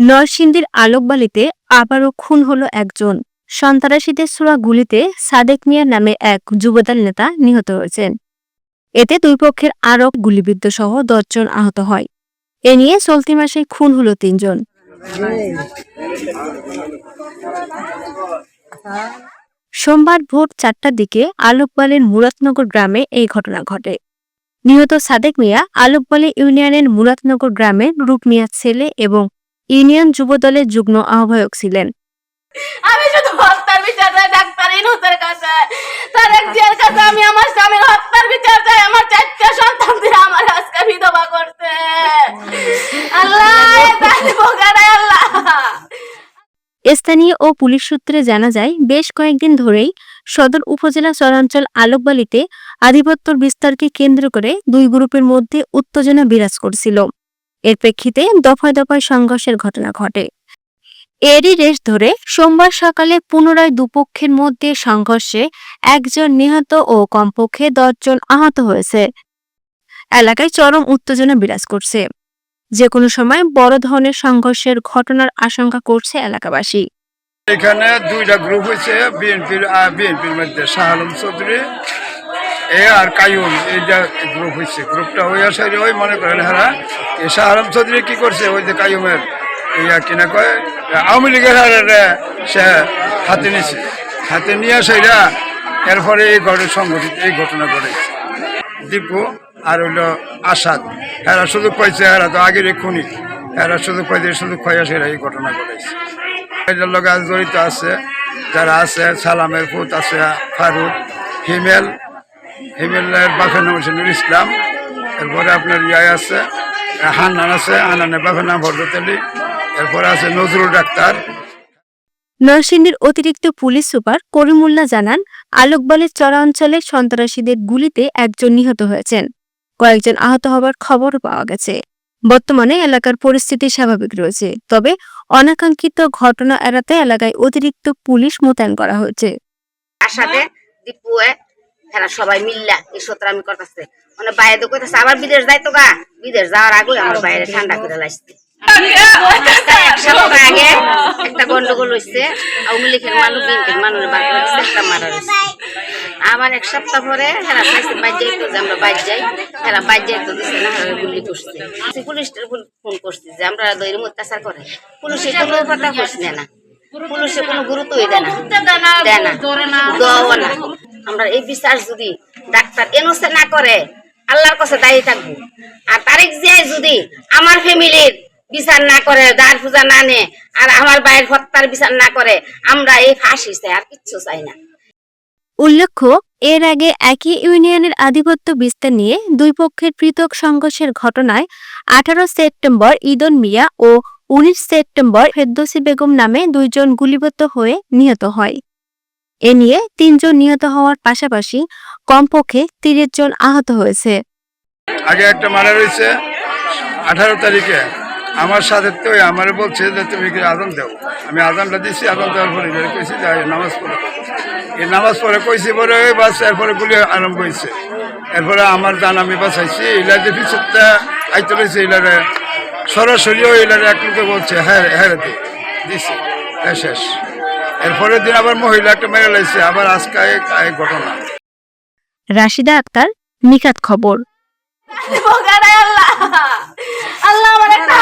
নরসিংদীর আলোকবালিতে আবারও খুন হলো একজন। সন্ত্রাসীদের ছোড়া গুলিতে সাদেক মিয়া নামে এক যুবদল নেতা নিহত হয়েছেন। এতে দুই পক্ষের আরও গুলিবিদ্ধ সহ দশজন আহত হয়। এ নিয়ে চলতি মাসে খুন হলো তিনজন। সোমবার ভোর চারটার দিকে আলোকবালের মুরাদনগর গ্রামে এই ঘটনা ঘটে। নিহত সাদেক মিয়া আলোকবালি ইউনিয়নের মুরাদনগর গ্রামের রূপ মিয়ার ছেলে এবং ইউনিয়ন যুবদলের যুগ্ম আহ্বায়ক ছিলেন। আমি শুধু হত্যার বিচার চাই ডাক্তার ইনুসের কাছে। কাছে আমি আমার স্বামীর হত্যার বিচার চাই আমার চারটা সন্তান দিয়ে আমার আজকে বিধবা করছে। আল্লাহ আল্লাহ। স্থানীয় ও পুলিশ সূত্রে জানা যায় বেশ কয়েকদিন ধরেই সদর উপজেলা চরাঞ্চল আলোকবালিতে আধিপত্যর বিস্তারকে কেন্দ্র করে দুই গ্রুপের মধ্যে উত্তেজনা বিরাজ করছিল। এর প্রেক্ষিতে দফায় দফায় সংঘর্ষের ঘটনা ঘটে। এরই রেশ ধরে সোমবার সকালে পুনরায় দুপক্ষের মধ্যে সংঘর্ষে একজন নিহত ও কমপক্ষে দশজন আহত হয়েছে। এলাকায় চরম উত্তেজনা বিরাজ করছে। যে কোনো সময় বড় ধরনের সংঘর্ষের ঘটনার আশঙ্কা করছে এলাকাবাসী। এখানে দুইটা গ্রুপ হয়েছে, বিএনপির বিএনপির মধ্যে শাহ আলম চৌধুরী এ আর কায়ুম এই যে গ্রুপ হয়েছে গ্রুপটা ওই আসলে ওই মনে করেন হারা এই শাহ আলম চৌধুরী কী করছে? ওই যে কায়ুমের ইয়া কিনা কয়? আওয়ামী লীগের হারে সে হাতে নিয়েছে। হাতে নিয়ে সেটা এরপরে এই ঘটনা সংঘটিত, এই ঘটনা ঘটেছে। দীপু আর হইল আসাদ এরা শুধু কয়েছে এরা তো আগের খুনি। এরা শুধু কয়েছে শুধু খয়া সেরা এই ঘটনা ঘটেছে। এটার লোক জড়িত আছে, যারা আছে, সালামের পুত আছে, ফারুক, হিমেল হিমেলের বাপের নাম হচ্ছে নুর ইসলাম। এরপরে আপনার ইয়াই আছে হান্নান আছে হান্নানের বাপের নাম ভরত আলী। এরপরে আছে নজরুল ডাক্তার। নরসিংদীর অতিরিক্ত পুলিশ সুপার করিমুল্লা জানান আলোকবালের চরা অঞ্চলে সন্ত্রাসীদের গুলিতে একজন নিহত হয়েছেন। কয়েকজন আহত হবার খবর পাওয়া গেছে। বর্তমানে এলাকার পরিস্থিতি স্বাভাবিক রয়েছে তবে অনাকাঙ্ক্ষিত ঘটনা এড়াতে এলাকায় অতিরিক্ত পুলিশ মোতায়েন করা হয়েছে। তার এরা সবাই মিল্লা এই সতরামি করতেছে। মানে বাইরে তো কইতাছে আবার বিদেশ যাই তো গা? বিদেশ যাওয়ার আগে আমার বাইরে ঠান্ডা করে লাইছে। এক সপ্তাহ আগে একটা গন্ডগোল হয়েছে আওয়ামী লীগের মানুষ বিএনপির মানুষ বার করে একটা মারা হয়েছে আবার এক সপ্তাহ পরে হেরা চাইছে বাইর যাইতো যে আমরা বাইর যাই হেরা বাইর যাইতো দিছে না হেরা গুলি করছে। পুলিশের ফোন করছে যে আমরা দৈরিম অত্যাচার করে। পুলিশে কোনো কথা করছে না। পুলিশে কোনো গুরুত্বই দেয় না। দেয় না। দেওয়াও না। আমরা এই বিচার যদি ডাক্তার এনসে না করে, আল্লাহর কাছে দায়ী থাকব। আর তারিখ জিয়াই যদি আমার ফ্যামিলির বিচার না করে, দাঁড় পূজা না নে, আর আমার বাইরের হত্যার বিচার না করে, আমরা এই ফাঁসি চাই, আর কিচ্ছু চাই না। উল্লেখ্য, এর আগে একই ইউনিয়নের আধিপত্য বিস্তার নিয়ে দুই পক্ষের পৃথক সংঘর্ষের ঘটনায় আঠারো সেপ্টেম্বর ইদন মিয়া ও উনিশ সেপ্টেম্বর ফেরদৌসি বেগম নামে দুইজন গুলিবদ্ধ হয়ে নিহত হয়। এ নিয়ে তিনজন নিহত হওয়ার পাশাপাশি কমপক্ষে তিরিশ জন আহত হয়েছে। আগে একটা মারা রয়েছে, আঠারো তারিখে। আমার সাথে তো আমার বলছে যে, তুমি কি আজান দেও? আমি আজানটা দিছি, আজান দেওয়ার পরে কইছি যে নামাজ পড়ে। এই নামাজ পড়ে কইছি পরে ওই বাস, এরপরে গুলি আরম্ভ হয়েছে এরপরে আমার জান আমি বাঁচাইছি ইলার যে পিছুটা আইতে রয়েছে ইলারে সরাসরি ওই এক লোকে বলছে হ্যাঁ হ্যাঁ দিছি। এই শেষ। এরপরের দিন আবার মহিলাকে মেরে লাইছে আবার আজকে এই ঘটনা। রাশিদা আক্তার নিকাত খবর। আল্লাহ আমার একটা